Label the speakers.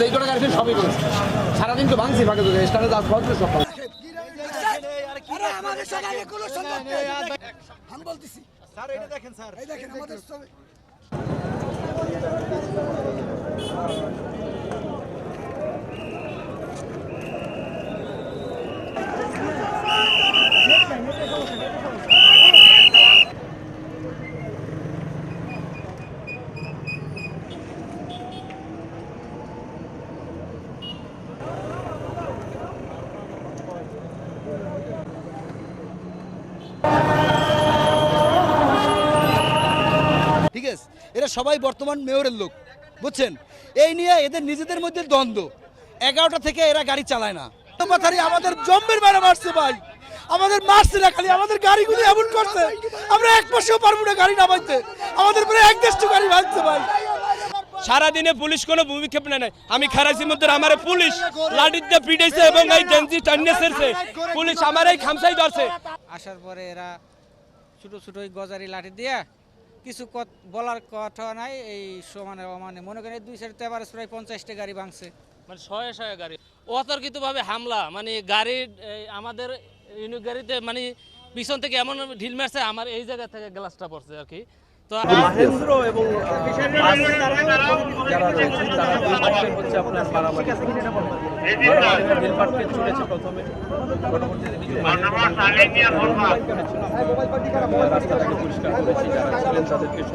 Speaker 1: যেই কটা গাড়ি সবই
Speaker 2: করেছে। সারাদিন তো ভাঙছি ভাগে তোকে স্টারে দাস ভাঙছে সব আমি বলতেছি।
Speaker 3: স্যার এটা দেখেন স্যার।
Speaker 2: এই দেখেন আমাদের
Speaker 4: ঠিক আছে? এরা সবাই বর্তমান মেয়রের লোক বুঝছেন? এই নিয়ে এদের নিজেদের মধ্যে দ্বন্দ্ব। এগারোটা থেকে এরা গাড়ি চালায় না। কথারই আমাদের জম্মের বেড়া মারছে ভাই। আমাদের মারছে না খালি আমাদের গাড়িগুলো এমন করছে। আমরা এক পাশেও পারব না গাড়ি নামাইতে। আমাদের পরে এক দেশটা গাড়ি ভাঙছে ভাই।
Speaker 5: সারাদিনে পুলিশ কোনো ভূমিক্ষেপ নেয় আমি খারাইছি মধ্যে আমার পুলিশ লাঠি দিয়ে পিটাইছে এবং এই গেঞ্জি সেরছে পুলিশ আমার এই খামসাই ধরছে।
Speaker 6: আসার পরে এরা ছোটো ছোটো গজারি লাঠি দিয়ে কিছু বলার কথা নাই, এই সমানে অমানে। মনে করেন দুই সাইড তেবার প্রায় পঞ্চাশটা গাড়ি ভাঙছে।
Speaker 7: মানে শয়ে শয়ে গাড়ি। অতর্কিতভাবে হামলা মানে গাড়ি আমাদের ইউনিক গাড়িতে মানে পিছন থেকে এমন ঢিল মারছে, আমার এই জায়গা থেকে গ্লাসটা পড়ছে আর কি।
Speaker 1: মাহেন্দ্র এবং যারা রয়েছে তারা হচ্ছে আপনার মারামারি মারামারি চলেছে প্রথমে। পরবর্তীতে কিছু রাস্তাটাকে পরিষ্কার করেছি যারা ছিলেন তাদেরকে